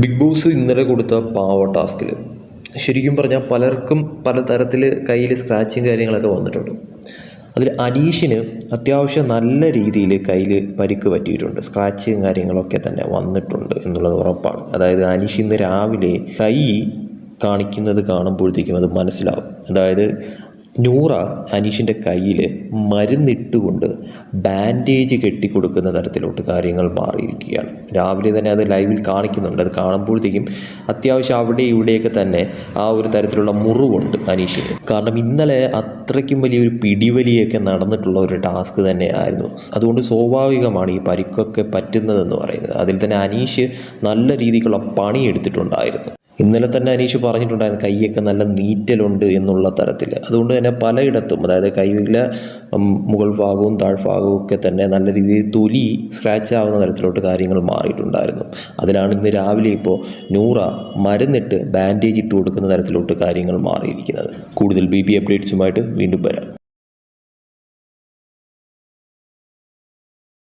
Big boss ഇന്നലെ കൊടുത്ത പാവ ടാസ്കിൽ. ശരിക്കും പറഞ്ഞാൽ പലർക്കും പല പലതരത്തിൽ കയ്യിൽ സ്ക്രാച്ചും കാര്യങ്ങളൊക്കെ വന്നിട്ടുണ്ട്. അതിൽ അനീഷിന് അത്യാവശ്യം നല്ല രീതിയിൽ കയ്യിൽ പരിക്ക് പറ്റിയിട്ടുണ്ട്. സ്ക്രാച്ചും കാര്യങ്ങളൊക്കെ തന്നെ വന്നിട്ടുണ്ട് എന്നുള്ളത് ഉറപ്പാണ്. അതായത് അനീഷ് ഇന്ന് രാവിലെ കൈ കാണിക്കുന്നത് കാണുമ്പോഴത്തേക്കും അത് മനസ്സിലാവും. അതായത് നൂറ അനീഷിന്റെ കയ്യിൽ മരുന്നിട്ടുകൊണ്ട് ബാൻഡേജ് കെട്ടിക്കൊടുക്കുന്ന തരത്തിലോട്ട് കാര്യങ്ങൾ മാറിയിരിക്കുകയാണ്. രാവിലെ തന്നെ അത് ലൈവിൽ കാണിക്കുന്നുണ്ട്. അത് കാണുമ്പോഴത്തേക്കും അത്യാവശ്യം അവിടെ ഇവിടെയൊക്കെ തന്നെ ആ ഒരു തരത്തിലുള്ള മുറിവുണ്ട് അനീഷിന്. കാരണം ഇന്നലെ അത്രയ്ക്കും വലിയൊരു പിടിവലിയൊക്കെ നടന്നിട്ടുള്ള ഒരു ടാസ്ക് തന്നെയായിരുന്നു. അതുകൊണ്ട് സ്വാഭാവികമാണ് ഈ പരിക്കൊക്കെ പറ്റുന്നതെന്ന് പറയുന്നത്. അതിൽ തന്നെ അനീഷ് നല്ല രീതിക്കുള്ള പണി എടുത്തിട്ടുണ്ടായിരുന്നു ഇന്നലെ തന്നെ അനീഷ് പറഞ്ഞിട്ടുണ്ടായിരുന്നു കൈയൊക്കെ നല്ല നീറ്റലുണ്ട് എന്നുള്ള തരത്തിൽ അതുകൊണ്ട് തന്നെ പലയിടത്തും അതായത് കൈയിലെ മുകൾ ഭാഗവും താഴ്ഭാഗവും ഒക്കെ തന്നെ നല്ല രീതിയിൽ തൊലി സ്ക്രാച്ച് ആവുന്ന തരത്തിലോട്ട് കാര്യങ്ങൾ മാറിയിട്ടുണ്ടായിരുന്നു. അതിലാണ് ഇന്ന് രാവിലെ ഇപ്പോൾ നൂറ മരുന്നിട്ട് ബാൻഡേജ് ഇട്ട് കൊടുക്കുന്ന തരത്തിലോട്ട് കാര്യങ്ങൾ മാറിയിരിക്കുന്നത്. കൂടുതൽ ബി പി അപ്ഡേറ്റ്സുമായിട്ട് വീണ്ടും വരാം.